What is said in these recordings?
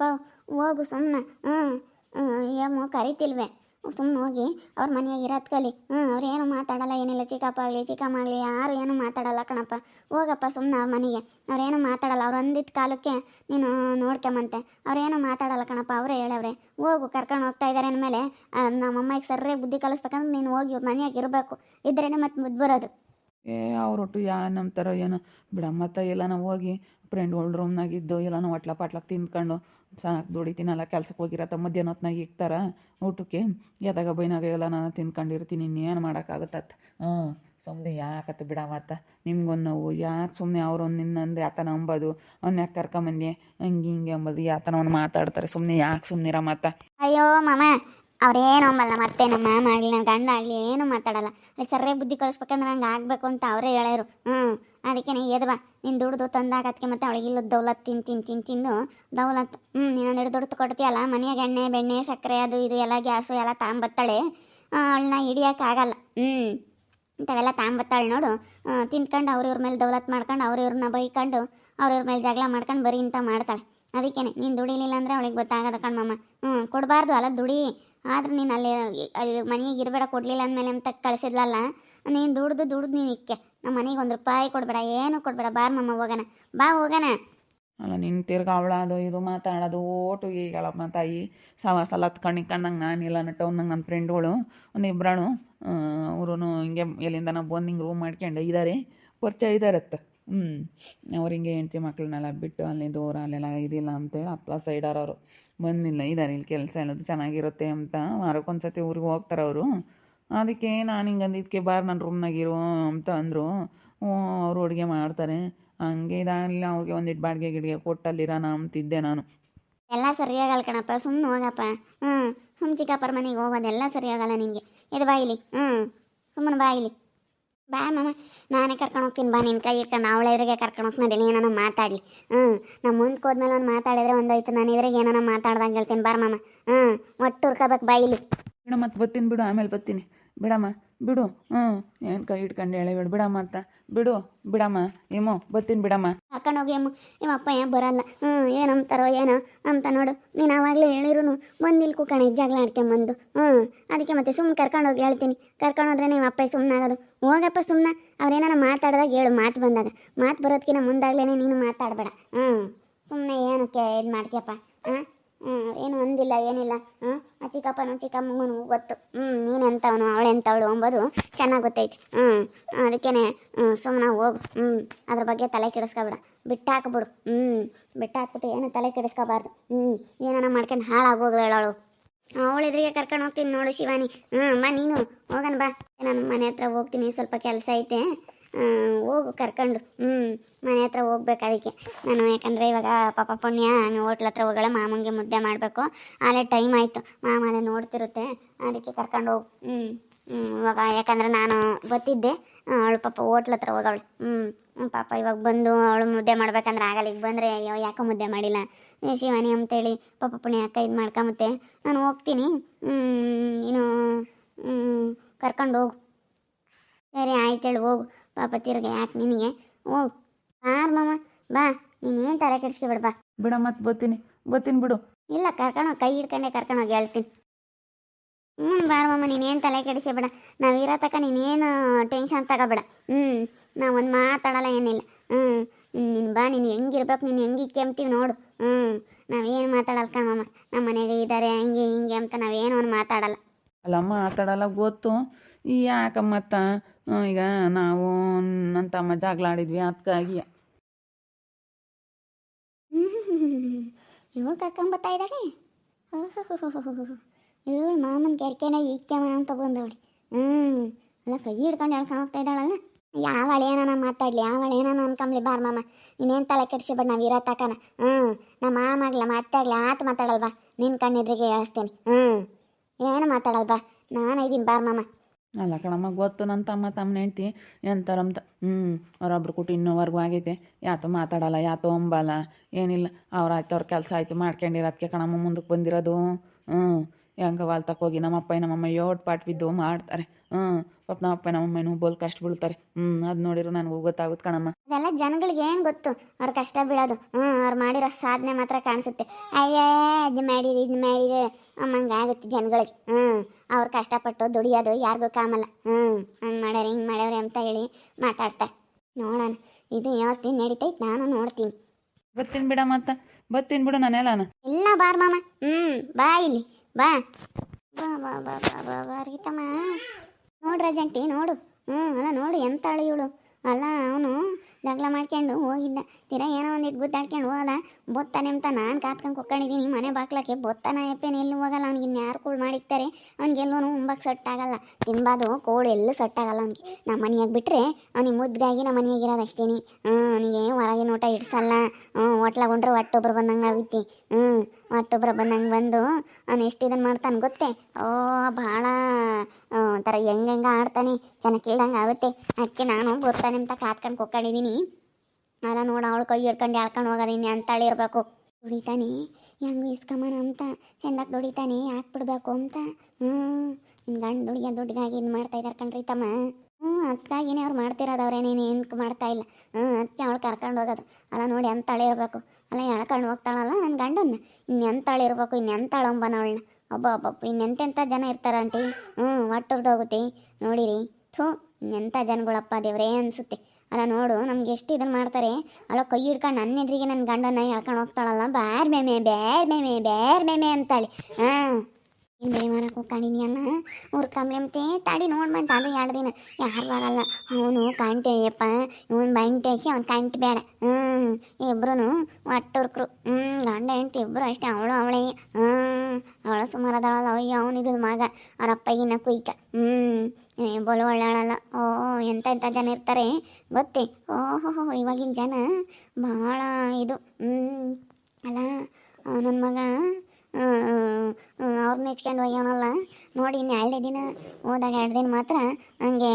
ಅಪ್ಪ, ಹೋಗು ಸುಮ್ಮನೆ ಹ್ಞೂ ಏಮೋ ಕರಿತಿಲ್ವೇ. ಸುಮ್ಮನೆ ಹೋಗಿ ಅವ್ರ ಮನೆಯಾಗ ಇರೋದ್ ಕಲಿ. ಹ್ಞೂ ಅವ್ರು ಏನು ಮಾತಾಡಲ್ಲ, ಏನಿಲ್ಲ. ಚಿಕ್ಕಪ್ಪ ಆಗಲಿ ಚಿಕ್ಕಮ್ಮ ಆಗಲಿ, ಯಾರು ಏನು ಮಾತಾಡಲ್ಲ ಕಣಪ್ಪ. ಹೋಗಪ್ಪ ಸುಮ್ಮನೆ ಅವ್ರ ಮನೆಗೆ. ಅವ್ರೇನು ಮಾತಾಡಲ್ಲ, ಅವ್ರು ಅಂದಿದ್ದ ಕಾಲಕ್ಕೆ ನೀನು ನೋಡ್ಕೊಂಬಂತೆ. ಅವ್ರೇನು ಮಾತಾಡಲ್ಲ ಕಣಪ್ಪ, ಅವರೇ ಹೇಳವ್ರೆ. ಹೋಗು, ಕರ್ಕೊಂಡು ಹೋಗ್ತಾ ಇದ್ದಾರೆ ಅಂದಮೇಲೆ ನಮ್ಮಮ್ಮಗೆ ಸರ್ಯಾಗಿ ಬುದ್ಧಿ ಕಲಿಸ್ಬೇಕಂದ್ರೆ ನೀನು ಹೋಗಿ ಇವ್ರ ಮನೆಯಾಗ ಇರಬೇಕು. ಇದ್ರೇ ಮತ್ತೆ ಮುದ್ದು ಬರೋದು. ಏ ಅವ್ರೊಟ್ಟು ಯಾ ನಮ್ಮ ಥರ ಏನೋ. ಬಿಡಮ್ಮತ್ತ ಎಲ್ಲ ನಾವು ಹೋಗಿ ಓಲ್ಡ್ ರೂಮ್ನಾಗಿದ್ದು ಎಲ್ಲನೂ ಹೊಟ್ಲ ಪಾಟ್ಲ ತಿಂದ್ಕೊಂಡು ಸಾಕು ದುಡಿತೀನಲ್ಲ ಕೆಲ್ಸಕ್ಕೆ ಹೋಗಿರತ್ತ ಮಧ್ಯಾಹ್ನ ಹೊತ್ನಾಗ ಇಕ್ತಾರ, ಊಟಕ್ಕೆ. ಎದಾಗ ಬೈನಾಗ ಎಲ್ಲ ನಾನು ತಿನ್ಕೊಂಡಿರ್ತೀನಿ, ಇನ್ನೇನು ಮಾಡೋಕ್ಕಾಗತ್ತ ಹ್ಞೂ ಸುಮ್ಮನೆ ಯಾಕತ್ತ ಬಿಡಮ್ಮತ್ತ ನಿಮ್ಗೊಂದು ನೋವು, ಯಾಕೆ ಸುಮ್ಮನೆ ಅವ್ರು ನಿನ್ನಂದು ಯಾತನ ಅಂಬೋದು. ಅವ್ನ ಯಾಕೆ ಕರ್ಕೊಂಬಂದಿ ಹಂಗೆ ಹಿಂಗೆ ಅಂಬೋದು. ಯಾತನ ಅವ್ನು ಮಾತಾಡ್ತಾರೆ. ಸುಮ್ಮನೆ ಯಾಕೆ ಸುಮ್ಮನಿರ ಮತ್ತ ಅಯ್ಯೋ ಮಾಮ ಅವ್ರೇನು ಅಂಬಲ್ಲ ಮತ್ತೆ ನಮ್ಮ ಮಾಮ ಆಗಲಿ, ನನ್ನ ಗಂಡ ಆಗಲಿ ಏನು ಮಾತಾಡಲ್ಲ. ಅದಕ್ಕೆ ಸರ್ಯಾಗಿ ಬುದ್ಧಿ ಕಳಿಸ್ಬೇಕಂದ್ರೆ ನಂಗೆ ಆಗಬೇಕು ಅಂತ ಅವರೇ ಹೇಳ್ಯಾರು. ಹ್ಞೂ, ಅದಕ್ಕೆ ಎದ್ವಾ ನೀನು ದುಡ್ದು ಅದಕ್ಕೆ ಮತ್ತೆ ಅವಳಿಗೆ ಇಲ್ಲದ ದೌಲತ್ ತಿನ್ ತಿನ್ ತಿನ್ ತಿಂದು ದೌಲತ್. ಹ್ಞೂ, ನೀನು ಎರಡು ದುಡ್ಡು ಕೊಡ್ತೀಯಲ್ಲ, ಮನೆಯಾಗ ಎಣ್ಣೆ, ಬೆಣ್ಣೆ, ಸಕ್ಕರೆ, ಅದು ಇದು ಎಲ್ಲ ಗ್ಯಾಸು ಎಲ್ಲ ತಾಂಬತ್ತಾಳೆ. ಅವಳನ್ನ ಹಿಡಿಯೋಕ್ಕಾಗಲ್ಲ ಹ್ಞೂ, ಇಂಥವೆಲ್ಲ ತಾಂಬತ್ತಾಳೆ ನೋಡು. ತಿಂದ್ಕೊಂಡು ಅವ್ರ ಇವ್ರ ಮೇಲೆ ದೌಲತ್ ಮಾಡ್ಕೊಂಡು ಅವ್ರ ಇವ್ರನ್ನ ಬೈಕೊಂಡು ಅವ್ರ ಇವ್ರ ಮೇಲೆ ಜಗಳ ಮಾಡ್ಕೊಂಡು ಬರೀ ಇಂಥ ಮಾಡ್ತಾಳೆ. ಅದಕ್ಕೇನೆ, ನೀನು ದುಡಿಲಿಲ್ಲ ಅಂದರೆ ಅವಳಿಗೆ ಗೊತ್ತಾಗದ ಕಣ್ಮಮ್ಮ ಹ್ಞೂ ಕೊಡಬಾರ್ದು ಅಲ್ಲ ದುಡಿ. ಆದ್ರೆ ನೀನು ಅಲ್ಲಿ ಮನೆಗೆ ಇರಬೇಡ ಕೊಡಲಿಲ್ಲ ಅಂದಮೇಲೆ ಅಂತ ಕಳಿಸಿದ್ಲಲ್ಲ, ನೀನು ದುಡ್ದು ದುಡ್ದು ನೀನು ಇಕ್ಕೆ. ನಮ್ಮ ಮನೆಗೆ ಒಂದು ರೂಪಾಯಿ ಕೊಡಬೇಡ, ಏನು ಕೊಡಬೇಡ. ಬಾರ್ ಮಮ್ಮ ಹೋಗೋಣ. ಬಾ, ಹೋಗೋಣ. ಅಲ್ಲ ನಿನ್ನ ತಿರ್ಗ ಅವಳ ಅದು ಇದು ಮಾತಾಡೋದು ಓಟು ಈಗಳಮ್ಮ ತಾಯಿ. ಸವಾಸ ಎಲ್ಲ ಹತ್ಕೊಂಡು ಕಂಡಂಗೆ ನಾನಿಲ್ಲ ನಟವ್ನಂಗೆ ನನ್ನ ಫ್ರೆಂಡ್ಗಳು, ಒಂದು ಇಬ್ಬರಾಣು ಅವರು ಹಿಂಗೆ ಎಲ್ಲಿಂದ ನಾವು ಬಂದು ಹಿಂಗೆ ರೂಮ್ ಮಾಡ್ಕೊಂಡು ಇದ್ದಾರೆ ಪರಿಚಯ ಇದ್ದಾರತ್ತ ಹ್ಞೂ ಅವ್ರು ಹಿಂಗೆ ಹೆಂಡ್ತಿ ಮಕ್ಕಳನ್ನೆಲ್ಲ ಬಿಟ್ಟು ಅಲ್ಲಿ ದೂರ ಅಲ್ಲೆಲ್ಲ ಇದಿಲ್ಲ ಅಂತೇಳಿ ಅಪ್ಪ ಅವರು ಬಂದಿಲ್ಲ ಇದ್ದಾರೆ ಇಲ್ಲಿ ಕೆಲಸ ಎಲ್ಲದು ಚೆನ್ನಾಗಿರುತ್ತೆ ಅಂತ. ವಾರಕ್ಕೊಂದು ಸತಿ ಊರಿಗೆ ಹೋಗ್ತಾರೆ ಅವರು. ಅದಕ್ಕೆ ನಾನು ಹಿಂಗೆ ಅಂದಿದ್ದಕ್ಕೆ ಬಾರ್ ನನ್ನ ರೂಮ್ನಾಗಿರು ಅಂತ ಅಂದರು. ಅವರು ಅಡುಗೆ ಮಾಡ್ತಾರೆ. ಹಂಗೆ ಇದಾಗಲಿಲ್ಲ, ಅವ್ರಿಗೆ ಒಂದಿಟ್ಟು ಬಾಡಿಗೆ ಗಿಡಿಗೆ ಕೊಟ್ಟಲ್ಲಿರೋಣ ಅಂತಿದ್ದೆ ನಾನು. ಎಲ್ಲ ಸರಿಯಾಗಲ್ಲ ಕಣಪ್ಪ ಸುಮ್ಮನೆ ಹೋಗಪ್ಪ. ಹ್ಞೂ ಸುಮ್ಮ ಚಿಕ್ಕಪ್ಪರ ಮನೆಗೆ ಹೋಗೋದೆಲ್ಲ ಸರಿಯಾಗಲ್ಲ ನಿನಗೆ ಇದು ಬಾಯಿಲಿ ಹ್ಞೂ ಸುಮ್ಮನೆ ಬಾಯಿಲಿ ಬಾ ಮಾಮ, ನಾನೇ ಕರ್ಕೊಂಡು ಹೋಗ್ತೀನಿ. ಬಾ ನಿನ್ನ ಕೈ ಇಟ್ಕೊಂಡು ಅವಳ ಎದುರಿಗೆ ಕರ್ಕೊಂಡು ಹೋಗ್ತೀನಿ ಏನಾನ ಮಾತಾಡಲಿ. ಹ್ಞೂ ನಮ್ಮ ಮುಂದೆ ಹೋದ್ಮೇಲೆ ಅವ್ನು ಮಾತಾಡಿದ್ರೆ ಒಂದಾಯ್ತು. ನಾನು ಎದುರಿಗೆ ಏನಾನ ಮಾತಾಡ್ದಂಗೆ ಹೇಳ್ತೀನಿ. ಬಾರ ಮಾಮ. ಹ್ಞೂ ಒಟ್ಟು ಹುರ್ಕೋಬೇಕು ಬಾಯಿಲಿ ಬಿಡ ಮತ್ತೆ ಬರ್ತೀನಿ ಬಿಡು, ಆಮೇಲೆ ಬರ್ತೀನಿ. ಬಿಡಮ್ಮ, ಬಿಡು. ಹ್ಞೂ ಏನು ಕೈ ಇಟ್ಕೊಂಡು ಹೇಳಿ ಬಿಡು ಬಿಡಮ್ಮ ಅಂತ ಬಿಡು, ಬಿಡಮ್ಮ. ಏಮೋ ಬತ್ತೀನಿ ಬಿಡಮ್ಮ. ಕರ್ಕೊಂಡು ಹೋಗಿ ಅಮ್ಮ. ಅಪ್ಪ ಏನು ಬರಲ್ಲ. ಹ್ಞೂ ಏನು ಅಂತಾರೋ ಏನೋ ಅಂತ ನೋಡು. ನೀನು ಆವಾಗಲೇ ಹೇಳಿರು ಬಂದಿಲ್ಲಿ ಕೂಕಣ ಜಗಳ ಆಡ್ಕೊಂಬಂದು ಹ್ಞೂ ಅದಕ್ಕೆ ಮತ್ತೆ ಸುಮ್ಮನೆ ಕರ್ಕೊಂಡು ಹೋಗಿ ಹೇಳ್ತೀನಿ. ಕರ್ಕೊಂಡು ಹೋದ್ರೆ ನಿಮ್ಮ ಅಪ್ಪ ಸುಮ್ಮನೆ ಆಗೋದು. ಹೋಗಪ್ಪ ಸುಮ್ಮನೆ ಅವ್ರೇನಾರ ಮಾತಾಡಿದಾಗ ಹೇಳು, ಮಾತು ಬಂದಾಗ. ಮಾತು ಬರೋದಕ್ಕಿಂತ ಮುಂದಾಗ್ಲೇ ನೀನು ಮಾತಾಡಬೇಡ. ಹ್ಞೂ ಸುಮ್ಮನೆ ಏನಕ್ಕೆ ಇದು ಮಾಡ್ತೀಯಪ್ಪ? ಹಾಂ? ಏನು ಒಂದಿಲ್ಲ ಏನಿಲ್ಲ. ಆ ಚಿಕ್ಕಪ್ಪನು ಚಿಕ್ಕಮ್ಮಗೂ ಗೊತ್ತು. ಹ್ಞೂ ನೀನೆಂಥವನು ಅವಳೆಂಥವಳು ಅಂಬೋದು ಚೆನ್ನಾಗಿ ಗೊತ್ತೈತಿ. ಹ್ಞೂ ಅದಕ್ಕೇ ಸುಮ್ಮನೆ ಹೋಗು. ಹ್ಞೂ ಅದ್ರ ಬಗ್ಗೆ ತಲೆ ಕೆಡಿಸ್ಕೊಬೇಡ. ಬಿಟ್ಟಾಕ್ಬಿಡು. ಹ್ಞೂ ಬಿಟ್ಟಾಕ್ಬಿಟ್ಟು ಏನು ತಲೆ ಕೆಡಿಸ್ಕೋಬಾರ್ದು. ಹ್ಞೂ ಏನಾನ ಮಾಡ್ಕೊಂಡು ಹಾಳಾಗೋಗ್ಲು ಹೇಳೋಳು. ಅವಳು ಎದುರಿಗೆ ಕರ್ಕೊಂಡು ಹೋಗ್ತೀನಿ ನೋಡು ಶಿವಾನಿ. ಹ್ಞೂ ಬಾ ನೀನು. ಹೋಗೋಣ ಬಾ. ನಾನು ಮನೆ ಹತ್ರ ಹೋಗ್ತೀನಿ, ಸ್ವಲ್ಪ ಕೆಲಸ ಐತೆ. ಹೋಗು ಕರ್ಕೊಂಡು. ಹ್ಞೂ ಮನೆ ಹತ್ರ ಹೋಗ್ಬೇಕು ಅದಕ್ಕೆ. ನಾನು ಯಾಕಂದರೆ ಇವಾಗ ಪಾಪ ಪುಣ್ಯ ಹೋಟ್ಲ ಹತ್ರ ಹೋಗಳ ಮಾಮಂಗೆ ಮುದ್ದೆ ಮಾಡಬೇಕು. ಆಲೇ ಟೈಮ್ ಆಯಿತು. ಮಾಮನೆ ನೋಡ್ತಿರುತ್ತೆ. ಅದಕ್ಕೆ ಕರ್ಕೊಂಡು ಹೋಗು. ಹ್ಞೂ ಹ್ಞೂ ಇವಾಗ ಯಾಕಂದರೆ ನಾನು ಗೊತ್ತಿದ್ದೆ. ಅವಳು ಪಾಪ ಹೋಟ್ಲ ಹತ್ರ ಹೋಗವಳು. ಹ್ಞೂ ಪಾಪ ಇವಾಗ ಬಂದು ಅವಳು ಮುದ್ದೆ ಮಾಡ್ಬೇಕಂದ್ರೆ ಆಗಲ್ಲ. ಈಗ ಬಂದರೆ ಅಯ್ಯೋ, ಯಾಕೆ ಮುದ್ದೆ ಮಾಡಿಲ್ಲ. ಶಿವಾನಿ, ಅಂತೇಳಿ ಪಾಪ ಪುಣ್ಯ ಅಕ್ಕ ಇದು ಮಾಡ್ಕೊಂಬತ್ತೆ. ನಾನು ಹೋಗ್ತೀನಿ. ನೀನು ಕರ್ಕೊಂಡು ಹೋಗು. ಸರಿ, ಆಯ್ತು ಹೇಳಿ, ಹೋಗು. ಪಾಪ ತಿರ್ಗ ಯಾಕೆ ನಿನಗೆ? ಓ ಬಾರ್ ಮಾಮ ಬಾ ನೀನೇನು ತಲೆ ಕೆಡಿಸ್ಕೊಬೇಡ ಬಾ. ಬಿಡ ಮತ್ತೆ ಬತ್ತೀನಿ ಬತ್ತೀನಿ ಬಿಡು. ಇಲ್ಲ ಕರ್ಕೊಂಡು ಕೈ ಹಿಡ್ಕೊಂಡೆ ಕರ್ಕೊಂಡು ಹೋಗಿ ಹೇಳ್ತೀನಿ. ಹ್ಞೂ ಬಾರ ಮಾಮ ನೀನೇನು ತಲೆ ಕೆಡಿಸ್ಬೇಡ ನಾವು ಇರೋ ತಕ ನೀನೇನು ಟೆನ್ಷನ್ ತಗೋಬೇಡ. ಹ್ಞೂ ನಾವು ಒಂದು ಮಾತಾಡಲ್ಲ ಏನಿಲ್ಲ. ಹ್ಞೂ ನೀನು ಬಾ ನೀನು ಹೆಂಗಿರ್ಬೇಕು ನೀನು ಹೆಂಗೆ ಕೆಮ್ತೀವಿ ನೋಡು. ಹ್ಞೂ ನಾವೇನು ಮಾತಾಡಲ್ಲ ಕಣಮ್ಮ ನಮ್ಮ ಮನೆಗೆ ಇದ್ದಾರೆ ಹಂಗೆ ಹಿಂಗೆ ಅಂತ ನಾವೇನು ಒಂದು ಮಾತಾಡಲ್ಲ. ಅಲ್ಲಮ್ಮ ಮಾತಾಡಲ್ಲ ಗೊತ್ತು. ಯಾಕಮ್ಮತ್ತ? ಈಗ ನಾವು ನನ್ನ ತಮ್ಮ ಜಗಳ ಆಡಿದ್ವಿ ಅದಕ್ಕಾಗಿ ಇವಳು ಕರ್ಕೊಂಬತ್ತಾ ಇದ್ದಾಳೆ? ಇವಳು ಮಾಮನ ಕೆರ್ಕೆನ ಈಕ್ಕೆಮನ ಅಂತ ಬಂದವಳಿ. ಹ್ಞೂ ಅಲ್ಲ, ಕೈ ಹಿಡ್ಕೊಂಡು ಹೇಳ್ಕೊಂಡು ಹೋಗ್ತಾ ಇದ್ದಾಳಲ್ಲ? ಯಾವ ಏನಾನ ಮಾತಾಡಲಿ, ಯಾವ ನಾನು ಅನ್ಕೊಂಬ್ಲಿ ಬಾರ್ ಮಾಮ. ಇನ್ನೇನು ತಲೆ ಕೆಡಿಸ್ಬೇಡ ನಾವು ಇರೋ ತಕನ. ಹ್ಞೂ ನಮ್ಮ ಮಾಮ ಆಗ್ಲ ಅತ್ತೆ ಆಗ್ಲಿ ಆತ ಮಾತಾಡಲ್ವಾ ನಿನ್ನ ಕಣ್ಣೆದ್ರಿಗೆ ಹೇಳಿಸ್ತೇನೆ ಹ್ಞೂ ಏನು ಮಾತಾಡಲ್ವಾ ನಾನು ಇದ್ದೀನಿ ಬಾರ್ ಮಾಮ. ಅಲ್ಲ ಕಣಮ್ಮ ಗೊತ್ತು ನನ್ನ ತಮ್ಮ ತಮ್ಮ ಹೆಂಡ್ತಿ. ಎಂತಾರಂತ ಹ್ಞೂ ಅವರೊಬ್ರು ಕೊಟ್ಟು ಇನ್ನೋವರೆಗೂ ಆಗೈತೆ. ಯಾತೋ ಮಾತಾಡಲ್ಲ, ಯಾತೋ ಅಂಬಲ್ಲ. ಏನಿಲ್ಲ, ಅವ್ರು ಆಯ್ತು, ಅವ್ರ ಕೆಲಸ ಆಯ್ತು ಮಾಡ್ಕೊಂಡಿರೋದಕ್ಕೆ ಕಣಮ್ಮ ಮುಂದಕ್ಕೆ ಬಂದಿರೋದು. ಹ್ಞೂ ಹೆಂಗ ವಾಲ್ ತಕೋಗಿ ನಮ್ಮಪ್ಪ, ನಮ್ಮಮ್ಮ, ಯೋಟ್ ಪಾಟ್ ಬಿದ್ದು ಮಾಡ್ತಾರೆ. ಹ್ಞೂ ಪಾಪ ಅಮ್ಮ ನಮ್ಮಮ್ಮನೂ ಬೋಲ್ ಕಷ್ಟ ಬೀಳ್ತಾರೆ. ಹ್ಮ್ ಅದ್ ನೋಡಿರು ನನಗೂ ಗೊತ್ತಾಗುತ್ತೆ ಕಣಮ್ಮ. ಅದೆಲ್ಲ ಜನಗಳಿಗೆ ಏನು ಗೊತ್ತು? ಅವ್ರ ಕಷ್ಟ ಬೀಳೋದು. ಹ್ಮ್ ಅವ್ರು ಮಾಡಿರೋ ಸಾಧನೆ ಮಾತ್ರ ಕಾಣಿಸುತ್ತೆ. ಅಯ್ಯೇ ಅದು ಮಾಡಿರಿ ಇದ್ ಮಾಡಿರಿ. ಅಮ್ಮಂಗ ಆಗುತ್ತೆ ಜನಗಳಿಗೆ. ಹ್ಮ್ ಅವ್ರು ಕಷ್ಟಪಟ್ಟು ದುಡಿಯೋದು ಯಾರಿಗೂ ಕಾಮಲ್ಲ. ಹ್ಮ್ ಹಂಗೆ ಮಾಡ್ಯಾರ ಹಿಂಗೆ ಮಾಡ್ಯಾರ ಅಂತ ಹೇಳಿ ಮಾತಾಡ್ತಾರೆ. ನೋಡೋಣ ಇದು ವ್ಯವಸ್ಥೆ ನಡೀತೈತೆ ನಾನು ನೋಡ್ತೀನಿ. ಬರ್ತೀನಿ ಬಿಡ ಮತ್ತ. ಬರ್ತೀನಿ ಬಿಡು ನಾನೆಲ್ಲ ಇಲ್ಲ ಬಾರ್ ಮಾಮ. ಹ್ಮ್ ಬಾ ಇಲ್ಲಿ. ಬಾ. ಬಾ ಬಾ ಬಾ ಬಾ ಬಾ ಬಾ ರೀತಮ್ಮ ನೋಡು ರಜಂಟಿ ನೋಡು. ಹ್ಞೂ ಅಲ್ಲ ನೋಡು ಎಂತ ಇವಳು ಅಲ್ಲ ಅವನು ಜಗಳ ಮಾಡ್ಕೊಂಡು ಹೋಗಿದ್ದ. ತೀರಾ ಏನೋ ಒಂದಿಟ್ಟು ಗುದ್ದಾಡ್ಕೊಂಡು ಹೋದ. ಬೊತ್ತಾನೆ ಅಂತ ನಾನು ಕಾತ್ಕೊಂಡು ಕೊಕ್ಕೊಂಡಿದ್ದೀನಿ ಮನೆ ಬಾಗ್ಲಕ್ಕೆ ಬೊತ್ತಾನ ಎಪ್ಪೇನೆ ಎಲ್ಲೂ ಹೋಗಲ್ಲ. ಅವ್ನಿಗೆ ಇನ್ಯಾರು ಕೂಳು ಮಾಡಿರ್ತಾರೆ ಅವ್ನಿಗೆಲ್ಲೂ ಉಂಬಕ್ಕೆ ಸೊಟ್ಟಾಗಲ್ಲ. ತಿಂಬಾದು ಕೋಳು ಎಲ್ಲೂ ಸೊಟ್ಟಾಗಲ್ಲ ಅವ್ನಿಗೆ. ನಮ್ಮ ಮನೆಯಾಗ ಬಿಟ್ಟರೆ ಅವ್ನಿಗೆ ಮುದ್ದಾಗಿ ನಮ್ಮ ಮನೆಯಾಗಿರೋದು ಅಷ್ಟೇನಿ. ಹ್ಞೂ ಅವನಿಗೆ ಹೊರಗಿನ ಊಟ ಇಡ್ಸಲ್ಲ. ಹ್ಞೂ ಹೊಟ್ಲಾಗೊಂಡ್ರೆ ಒಟ್ಟೊಬ್ರು ಬಂದಂಗೆ ಆಗುತ್ತೆ. ಹ್ಞೂ ಒಟ್ಟೊಬ್ರು ಬಂದಂಗೆ ಬಂದು ಅವ್ನು ಎಷ್ಟು ಇದನ್ನು ಮಾಡ್ತಾನೆ ಗೊತ್ತೇ? ಓ, ಭಾಳ ಒಂಥರ ಹೆಂಗೆ ಹೆಂಗೆ ಆಡ್ತಾನೆ. ಚೆನ್ನಾಗಿಲ್ದಂಗೆ ಆಗುತ್ತೆ. ಅದಕ್ಕೆ ನಾನು ಬರ್ತಾನೆ ಅಂತ ಕಾತ್ಕೊಂಡು ಕುಕ್ಕೊಂಡಿದ್ದೀನಿ ಅಲ್ಲ ನೋಡ, ಅವಳು ಕೈ ಹಿಡ್ಕೊಂಡು ಎಳ್ಕೊಂಡು ಹೋಗೋದೀನಿ ಅಂತೇಳಿ ಇರಬೇಕು. ದುಡಿತಾನೆ. ಹೆಂಗೆ ಇಸ್ಕಮನ ಅಂತ ಚೆಂದಾಗಿ ದುಡಿತಾನೆ? ಯಾಕೆ ಬಿಡಬೇಕು ಅಂತ. ಹ್ಞೂ ನಿನ್ನ ಗಂಡು ದುಡಿಯ ದುಡ್ಡಿಗಾಗಿ ಇದು ಮಾಡ್ತಾ ಇದ್ದಾರೆ ಕಣ್ರಿ ತಮ್ಮ. ಹ್ಞೂ ಅದಕ್ಕಾಗಿನೇ ಅವ್ರು ಮಾಡ್ತಿರೋದು ಏನಕ್ಕೆ ಮಾಡ್ತಾ ಇಲ್ಲ. ಹ್ಞೂ ಅದಕ್ಕೆ ಅವಳು ಕರ್ಕೊಂಡು ಹೋಗೋದು. ಅಲ್ಲ ನೋಡಿ, ಎಂತಾಳೆ ಇರಬೇಕು. ಅಲ್ಲ ಎಳ್ಕೊಂಡು ಹೋಗ್ತಾಳಲ್ಲ ನನ್ನ ಗಂಡನ್ನ. ಇನ್ನೆಂತಾಳು ಇರಬೇಕು ಇನ್ನೆಂತಾಳು ಅಂಬನ ಅವಳನ್ನ. ಒಬ್ಬ ಒಬ್ಬ ಇನ್ನೆಂತೆಂಥ ಜನ ಇರ್ತಾರ ಆಂಟಿ? ಹ್ಞೂ ಒಟ್ಟರ್ದು ಹೋಗುತ್ತೆ. ನೋಡಿರಿ. ಥೂ ಇನ್ನೆಂಥ ಜನಗಳಪ್ಪ ದೇವ್ರೇ ಅನಿಸುತ್ತೆ. ಅಲ್ಲ ನೋಡು, ನಮ್ಗೆ ಎಷ್ಟು ಇದನ್ನು ಮಾಡ್ತಾರೆ. ಅಲ್ಲ ಕೈ ಹಿಡ್ಕೊಂಡು ನನ್ನ ಎದುರಿಗೆ ನನ್ನ ಗಂಡನ ಎಳ್ಕೊಂಡು ಹೋಗ್ತಾಳಲ್ಲ, ಬ್ಯಾರ್ ಮೇಮೆ ಬ್ಯಾರ್ ಮೇಮೆ ಬ್ಯಾರ್ ಮೇಮೆ ಅಂತಾಳೆ. ಹಾಂ. ನೀನು ಬೇರೆ ಮಾರಕ್ಕೆ ಹೋಗ್ಕೊಂಡಿನಿ ಅಲ್ಲ ಅವ್ರ ಕಮ್ಲೆಂತೆ ತಾಡಿ ನೋಡಿ ಬಂತ ಅದು ಎರಡು ದಿನ. ಯಾರು ಬರಲ್ಲ ಅವನು ಕಂಟೆ ಅಯ್ಯಪ್ಪ. ಇವನು ಬಂಟೇಸಿ ಅವ್ನು ಕಂಟ್ ಬೇಡ ಹ್ಞೂ ಇಬ್ರು ಒಟ್ಟುರ್ಕರು. ಹ್ಞೂ ಗಂಡ ಹೆಂಡ್ತಿ ಇಬ್ಬರು ಅಷ್ಟೇ. ಅವಳು ಅವಳೇ. ಹ್ಞೂ ಅವಳು ಸುಮಾರು ಅದಾಳಲ್ಲ. ಅಯ್ಯೋ ಅವನಿದು ಮಗ. ಅವ್ರ ಅಪ್ಪಗಿನ ಕುಯ್ಕ. ಹ್ಞೂ ಬೋಲು ಒಳ್ಳಾಳಲ್ಲ ಓ ಎಂಥ ಎಂಥ ಜನ ಇರ್ತಾರೆ. ಗೊತ್ತೇ? ಓಹೋ ಇವಾಗಿನ ಜನ ಭಾಳ ಇದು. ಹ್ಞೂ ಅಲ್ಲ ನನ್ನ ಮಗ ಅವ್ರನ್ನ ನೆಚ್ಕೊಂಡು ಹೋಗ್ಯವನಲ್ಲ. ನೋಡಿ, ಇನ್ನು ಎರಡೇ ದಿನ ಹೋದಾಗ ಎರಡು ದಿನ ಮಾತ್ರ ಹಂಗೆ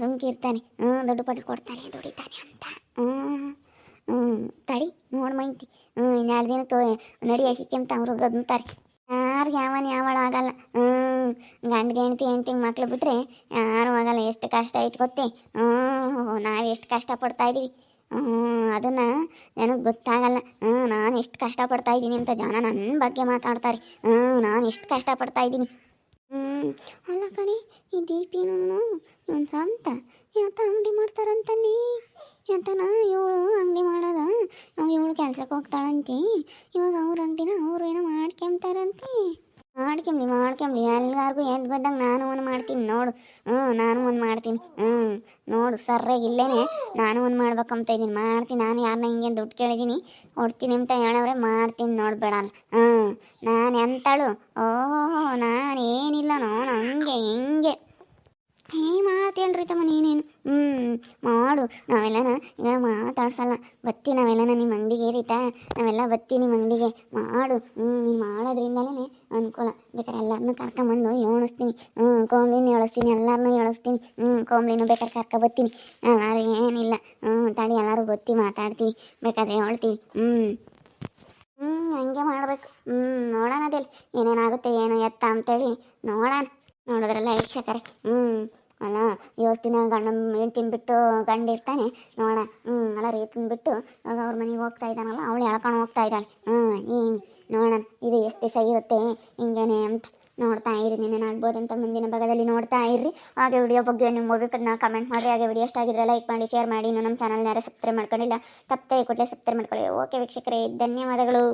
ಸುಮ್ಕಿರ್ತಾನೆ. ಹ್ಞೂ ದುಡ್ಡು ಪಟ್ಟು ಕೊಡ್ತಾನೆ, ದುಡಿತಾನೆ ಅಂತ. ಹ್ಞೂ ತಡಿ, ನೋಡಿ ಮೈಂತಿ. ಹ್ಞೂ ಇನ್ನು ಎರಡು ದಿನಕ್ಕೆ ನಡಿ ಸಿಕ್ಕಂತ ಅವರು ಗದ್ಮತಾರೆ ಯಾರಿಗೆ ಯಾವನ ಯಾವಳ ಆಗಲ್ಲ. ಹ್ಞೂ ಗಂಡ ಹೆಂಡ್ತಿ, ಹೆಂಡ್ತಿಗೆ ಮಕ್ಳು ಬಿಟ್ಟರೆ ಯಾರು ಆಗಲ್ಲ. ಎಷ್ಟು ಕಷ್ಟ ಐತೆ ಗೊತ್ತೇ? ಹ್ಞೂ ನಾವು ಎಷ್ಟು ಕಷ್ಟಪಡ್ತಾ ಇದ್ದೀವಿ ಅದನ್ನು ನನಗೆ ಗೊತ್ತಾಗಲ್ಲ. ಹ್ಞೂ ನಾನು ಎಷ್ಟು ಕಷ್ಟಪಡ್ತಾ ಇದ್ದೀನಿ ಅಂತ ಜನ ನನ್ನ ಬಗ್ಗೆ ಮಾತಾಡ್ತಾರೆ. ಹ್ಞೂ ನಾನು ಎಷ್ಟು ಕಷ್ಟಪಡ್ತಾ ಇದ್ದೀನಿ. ಹ್ಞೂ ಅಲ್ಲ ಕಣೆ, ಈ ದೀಪಿನೂ ಇವನು ಸ್ವಂತ ಯಾತ ಅಂಗಡಿ ಮಾಡ್ತಾರಂತಲ್ಲಿ? ಯಾತನ ಇವಳು ಅಂಗಡಿ ಮಾಡೋದ? ಇವಳು ಕೆಲ್ಸಕ್ಕೆ ಹೋಗ್ತಾಳಂತೆ. ಇವಾಗ ಅವ್ರ ಅಂಗಡಿನ ಅವ್ರು ಏನೋ ಮಾಡ್ಕೊಂತಾರಂತೆ. ಮಾಡ್ಕೊಂಬ್ಲಿ ಮಾಡ್ಕೊಂಬ್ಲಿ ಎಲ್ಲರಿಗೂ ಎದ್ದು ಬಂದಾಗ ನಾನು ಒಂದು ಮಾಡ್ತೀನಿ. ನೋಡು. ಹ್ಞೂ ನಾನು ಒಂದು ಮಾಡ್ತೀನಿ. ಹ್ಞೂ ನೋಡು. ಸರ್ರಾಗಿ ಇಲ್ಲೇನೆ ನಾನು ಒಂದು ಮಾಡ್ಬೇಕಂತ ಇದ್ದೀನಿ. ಮಾಡ್ತೀನಿ. ನಾನು ಯಾರನ್ನ ಹಿಂಗೆ ದುಡ್ಡು ಕೇಳಿದ್ದೀನಿ. ಕೊಡ್ತೀನಿ ಅಂತ ಹೇಳವ್ರೆ, ಮಾಡ್ತೀನಿ. ನೋಡ್ಬೇಡಲ್ಲ ಹ್ಞೂ ನಾನು ಎಂತಳು? ಓಹೋ ನಾನು ಏನಿಲ್ಲ ನಾನು ಹಂಗೆ, ಹಿಂಗೆ. ಹೇ ಮಾಡ್ತೇನ್ರಿ ತಮ್ಮ ನೀನೇನು? ಹ್ಞೂ ಮಾಡು. ನಾವೆಲ್ಲನ ಈಗ ಮಾತಾಡ್ಸಲ್ಲ. ಬತ್ತಿ ನಾವೆಲ್ಲನ ನಿಮ್ಮ ಅಂಗಡಿಗೆ ರೀತಾ ನಾವೆಲ್ಲ ಬತ್ತಿ ನಿಮ್ಮ ಅಂಗಡಿಗೆ ಮಾಡು. ಹ್ಞೂ ನೀನು ಮಾಡೋದ್ರಿಂದಲೇ ಅನುಕೂಲ ಬೇಕಾದ್ರೆ ಎಲ್ಲರನ್ನೂ ಕರ್ಕೊಂಬಂದು ಏಣಿಸ್ತೀನಿ. ಹ್ಞೂ ಕೋಮ್ಲಿನ ಎಳಸ್ತೀನಿ ಎಲ್ಲರನ್ನೂ ಎಳಸ್ತೀನಿ. ಹ್ಞೂ ಕೋಂಬಿನೂ ಬೇಕಾದ್ರೆ ಕರ್ಕೊ ಬರ್ತೀನಿ ಎಲ್ಲರೂ ಏನಿಲ್ಲ. ಹ್ಞೂ ತಡಿ, ಎಲ್ಲರೂ ಗೊತ್ತಿ ಮಾತಾಡ್ತೀವಿ. ಬೇಕಾದ್ರೆ ಹೇಳ್ತೀವಿ. ಹ್ಞೂ ಹ್ಞೂ ಹಂಗೆ ಮಾಡಬೇಕು. ಹ್ಞೂ ನೋಡೋಣ ಅದೇಲಿ. ಏನೇನಾಗುತ್ತೆ, ಏನು ಎತ್ತ ಅಂತೇಳಿ ನೋಡೋಣ. ನೋಡಿದ್ರಲ್ಲ ವೀಕ್ಷಕರೇ. ಹ್ಞೂ ಅಲ್ಲ ಇವತ್ತಿನ ಗಂಡ ಹೆಂಡ್ತಿನ ಬಿಟ್ಟು ಗಂಡ ಇರ್ತಾನೆ. ನೋಡ ಹ್ಞೂ ಅಲ್ಲ ರೀ ತಿನ್ಬಿಟ್ಟು ಇವಾಗ ಅವ್ರ ಮನೆಗೆ ಹೋಗ್ತಾ ಇದ್ದಾನಲ್ಲ, ಅವಳು ಎಳ್ಕೊಂಡು ಹೋಗ್ತಾ ಇದ್ದಾಳೆ. ಹ್ಞೂ ಈ ನೋಡೋಣ. ಇದು ಎಷ್ಟು ದಿವಸ ಇರುತ್ತೆ? ಹಿಂಗೇನೆ ಅಂತ ನೋಡ್ತಾ ಇರಿ. ನಿನ್ನೆ ಆಗ್ಬೋದು ಅಂತ ಮುಂದಿನ ಭಾಗದಲ್ಲಿ ನೋಡ್ತಾ ಇರ್ರಿ. ಹಾಗೆ ವಿಡಿಯೋ ಬಗ್ಗೆ ನಿಮ್ಮ ಅಭಿಪ್ರಾಯನ ಕಮೆಂಟ್ ಮಾಡಿ ಹಾಗೆ ವಿಡಿಯೋ ಇಷ್ಟ ಆಗಿದ್ರೆ ಲೈಕ್ ಮಾಡಿ ಶೇರ್ ಮಾಡಿ. ಇನ್ನು ನಮ್ಮ ಚಾನಲ್ನ ಯಾರು ಸಬ್ಸ್ಕ್ರೈಬ್ ಮಾಡ್ಕೊಂಡಿಲ್ಲ ತಪ್ಪೇ ಕೂಡಲೇ ಸಬ್ಸ್ಕ್ರೈಬ್ ಮಾಡ್ಕೊಳ್ಳಿ. ಓಕೆ ವೀಕ್ಷಕರೇ, ಧನ್ಯವಾದಗಳು.